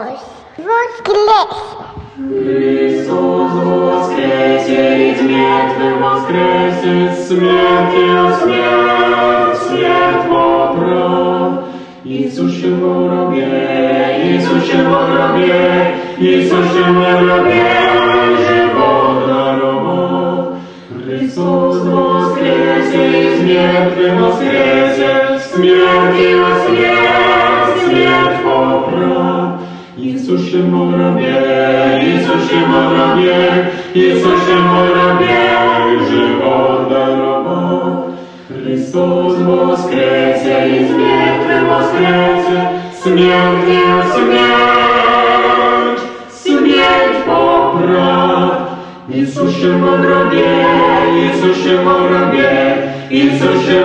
Христос воскрес! Христос воскресе, из мертвых воскресет, смертью смерть, смерть поправ. Иисусе в гробе, Иисусе в гробе, живот даровал. Христос воскресе, из мертвых воскресет, смертью смерть, смерть поправ. Иисусе в гробе, Иисусе в гробе, Иисусе в гробе, живот даровал. Христос воскресе, из мертвых воскресе, смертью смерть, смерть поправ. Иисусе в гробе, Иисусе